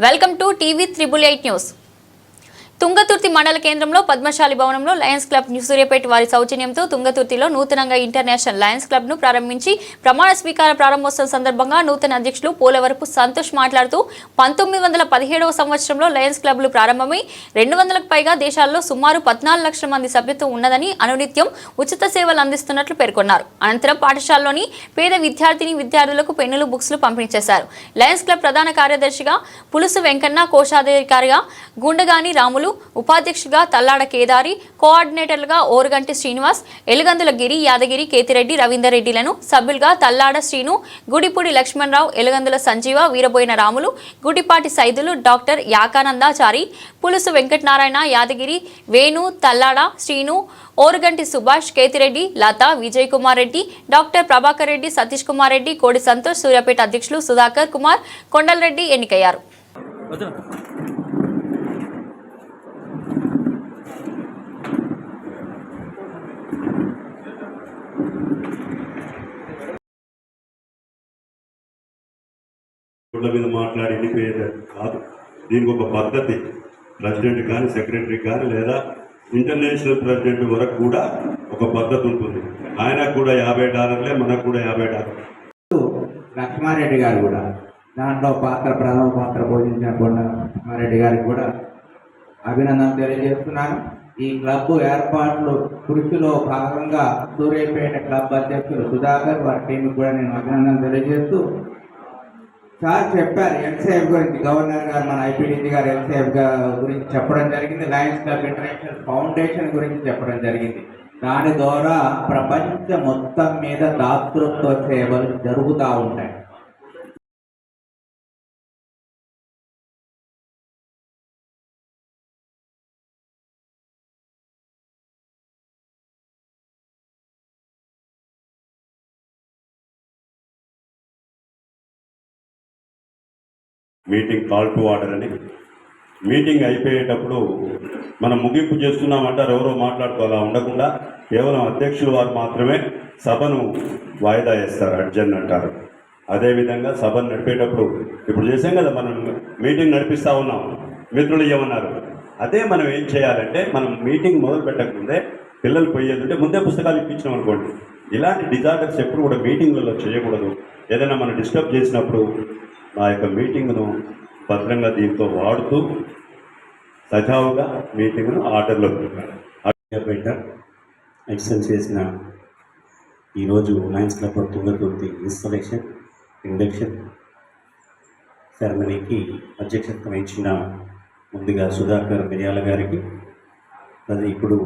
welcome to TV triple eight news Thungathurthi మండల కేంద్రంలో పద్మశాలి భవనంలో లయన్స్ క్లబ్ సూర్యాపేట వారి సౌజన్యంతో తుంగతుర్తిలో నూతనంగా ఇంటర్నేషనల్ లయన్స్ క్లబ్ను ప్రారంభించి ప్రమాణ స్వీకార ప్రారంభోత్సవం సందర్భంగా నూతన అధ్యక్షులు పోలవరపు సంతోష్ మాట్లాడుతూ పంతొమ్మిది వందల పదిహేడవ సంవత్సరంలో లయన్స్ క్లబ్లు ప్రారంభమై రెండు వందలకు పైగా దేశాల్లో సుమారు పద్నాలుగు లక్షల మంది సభ్యత్వం ఉన్నదని అనునిత్యం ఉచిత సేవలు అందిస్తున్నట్లు పేర్కొన్నారు. అనంతరం పాఠశాలలోని పేద విద్యార్థిని విద్యార్థులకు పెన్నులు బుక్స్లు పంపిణీ చేశారు. లయన్స్ క్లబ్ ప్రధాన కార్యదర్శిగా పులుసు వెంకన్న కోశాధికారిగా గుండగాని రాములు ఉపాధ్యక్షుడిగా తల్లాడ కేదారి కోఆర్డినేటర్లుగా ఓరుగంటి శ్రీనివాస్ ఎలుగందుల గిరి యాదగిరి కేతిరెడ్డి రవీందర్ రెడ్డిలను సభ్యులుగా తల్లాడ శ్రీను గుడిపూడి లక్ష్మణరావు ఎలుగందుల సంజీవ వీరబోయిన రాములు గుడిపాటి సైదులు డాక్టర్ యాకానందాచారి పులుసు వెంకటనారాయణ యాదగిరి వేణు తల్లాడ శ్రీను ఓరుగంటి సుభాష్ కేతిరెడ్డి లత విజయ్ కుమార్ రెడ్డి డాక్టర్ ప్రభాకర్ రెడ్డి సతీష్ కుమార్ రెడ్డి కోడి సంతోష్ సూర్యాపేట అధ్యక్షులు సుధాకర్ కుమార్ కొండలరెడ్డి ఎన్నికయ్యారు. రోడ్ల మీద మాట్లాడి వెళ్ళిపోయేది కాదు. దీనికి ఒక పద్ధతి. ప్రెసిడెంట్ కానీ సెక్రటరీ కానీ లేదా ఇంటర్నేషనల్ ప్రెసిడెంట్ వరకు కూడా ఒక పద్ధతి ఉంటుంది. ఆయనకు కూడా యాభై డాలర్లే మనకు కూడా యాభై డాలర్ లక్ష్మారెడ్డి గారు కూడా దాంట్లో పాత్ర ప్రథమ పాత్ర పోషించిన కొండ లక్ష్మారెడ్డి గారికి కూడా అభినందన తెలియజేస్తున్నాను. ఈ క్లబ్ ఏర్పాట్లు కృషిలో భాగంగా సూర్యపేట క్లబ్ అధ్యక్షులు సుధాకర్ వారి టీంకి కూడా నేను అభినందన తెలియజేస్తూ సార్ చెప్పారు ఎంసీఎఫ్ గురించి. గవర్నర్ గారు మన ఐపీడీసీ గారు ఎంసీఎఫ్ గురించి చెప్పడం జరిగింది. లయన్స్ క్లబ్ ఇంటర్నేషనల్ ఫౌండేషన్ గురించి చెప్పడం జరిగింది. దాని ద్వారా ప్రపంచం మొత్తం మీద దాతృత్వ సేవలు జరుగుతూ ఉంటాయి. మీటింగ్ కాల్ టు ఆర్డర్ అని. మీటింగ్ అయిపోయేటప్పుడు మనం ముగింపు చేస్తున్నామంటారు ఎవరో మాట్లాడుతూ అలా ఉండకుండా కేవలం అధ్యక్షులు వారు మాత్రమే సభను వాయిదా వేస్తారు అడ్జన్ అంటారు. అదేవిధంగా సభను నడిపేటప్పుడు ఇప్పుడు చేసాం కదా మనం మీటింగ్ నడిపిస్తా ఉన్నాం మిత్రులు ఏమన్నారు అదే మనం ఏం చేయాలంటే మనం మీటింగ్ మొదలు పెట్టకముందే పిల్లలు పోయేదంటే ముందే పుస్తకాలు ఇప్పించినాం అనుకోండి. ఇలాంటి డిజార్డర్స్ ఎప్పుడు కూడా మీటింగ్లలో చేయకూడదు. ఏదైనా మనం డిస్టర్బ్ చేసినప్పుడు నా యొక్క మీటింగ్ను భద్రంగా దీంతో వాడుతూ సజావుగా మీటింగ్ను ఆర్డర్లో పెట్టాను. పెట్ట. ఎక్స్టెండ్ చేసిన ఈరోజు Lions club of Thungathurthi installation induction సెరమనీకి అధ్యక్షత వహించిన ముందుగా సుధాకర్ మిర్యాల గారికి. అది ఇప్పుడు